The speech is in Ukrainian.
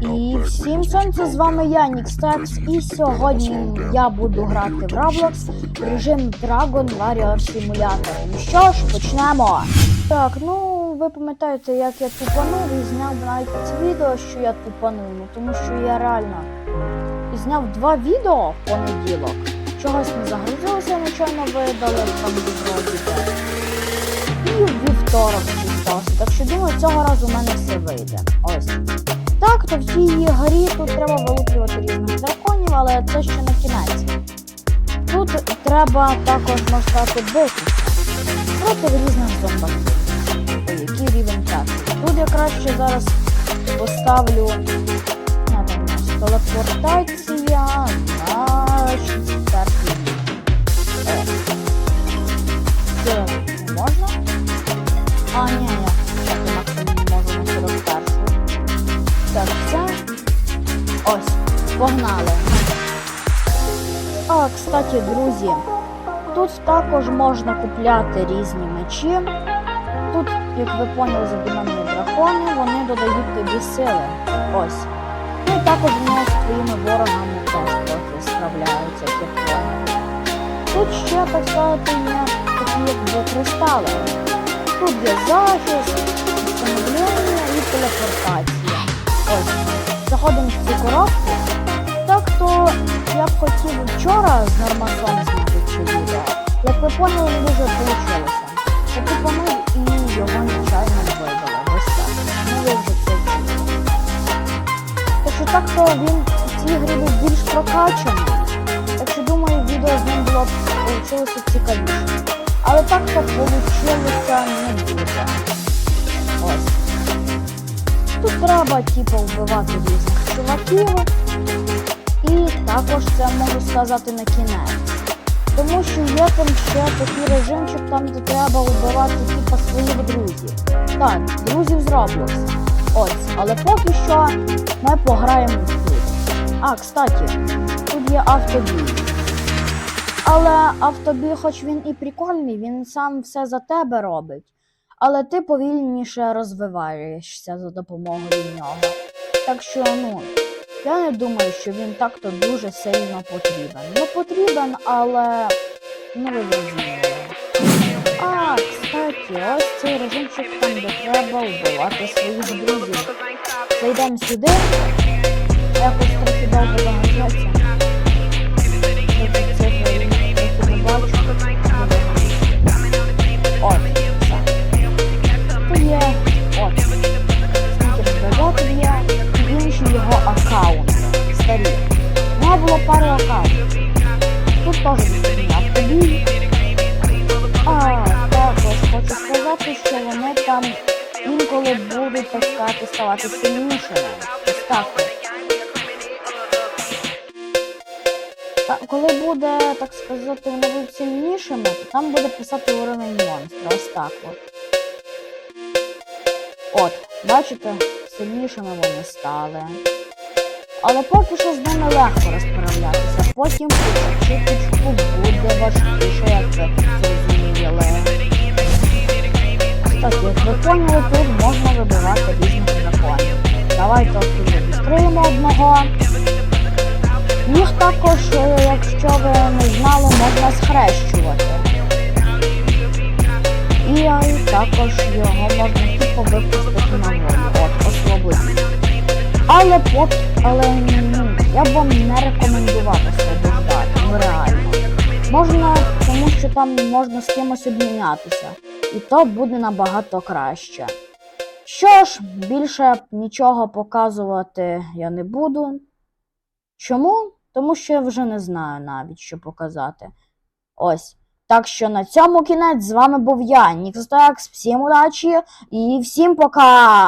І всім сонце з вами я, Нікстекс, і сьогодні я буду грати в Roblox режим Dragon Warrior Simulator. Ну що ж, почнемо. Так, ну ви пам'ятаєте, як я тупанув і зняв навіть це відео, що я тупанув, ну тому що я реально зняв два відео в понеділок. Чогось не загрузилося, нічого видали, там вроді. І вівторок. Так що думаю, цього разу у мене все вийде. Ось. Так, то в цій грі тут треба вилуплювати різних драконів, але це ще не кінець. Тут треба також можна сказати, бити проти різних зомбах, Який рівень час. Тут я краще зараз поставлю телепортація на 64 Ось, погнали. А, кстати, друзі, тут також можна купляти різні мечі. Тут, як ви поняли, задумані дракони, вони додають тобі сили. Ось. Ну і також вони з твоїми ворогами теж трохи справляються, як я. Тут ще, так сказати, є такі якби кристали. Тут є захист, встановлення і телепортація. Ось, заходимо в цю коробку. Так то я б хотів вчора з нормасом це відео. Як ви поняли, не дуже вийшло. Я тупанув і його нечайно видали. Ось так. Ну вже це чули. Так що так то він в цій грі більш прокачаний. Так що думаю, відео з ним було б получилося цікавіше. Але так то получилося не дуже. Ось. Тут треба, типу, вбивати різних чуваків. І також це можу сказати на кінець. Тому що є там ще такий режимчик, там де треба вбивати типу, своїх друзів. Так, друзів з. Ось, але поки що ми пограємо в тут. А, кстати, тут є автобій. Але автобій, хоч він і прикольний, він сам все за тебе робить. Але ти повільніше розвиваєшся за допомогою нього. Так що, ну, я не думаю, що він так-то дуже сильно потрібен. Ну, потрібен, але ну ви. А, кстати, ось цей режимчик там, де треба вбивати своїх друзів. Зайдемо сюди. Якось трохи довго загружається. Пару аккаунтів. Тут доступні автобій. А, також хочу сказати, що вони там інколи будуть, так сказати, ставати сильнішими. Так. Та, коли буде, так сказати, вони будуть сильнішими, то там буде писати уровень монстра. Ось так от. От, бачите, сильнішими вони стали. Але поки що з ними легко розправлятися. Потім чуточку буде важкіше, як ви зрозуміли. Кстати, як ви поняли, тут можна вибивати різних драконів. Давайте відкриємо одного. Їх також, е, якщо ви не знали, можна схрещувати. І е, також його можна типу випустити на волю. От, освободити. Але поки, але ну, я б вам не рекомендував освобождати, ну реально. Можна, тому що там можна з кимось обмінятися. І то буде набагато краще. Що ж, більше нічого показувати я не буду. Чому? Тому що я вже не знаю навіть, що показати. Ось. Так що на цьому кінець з вами був я, Нікстекс. Всім удачі і всім пока!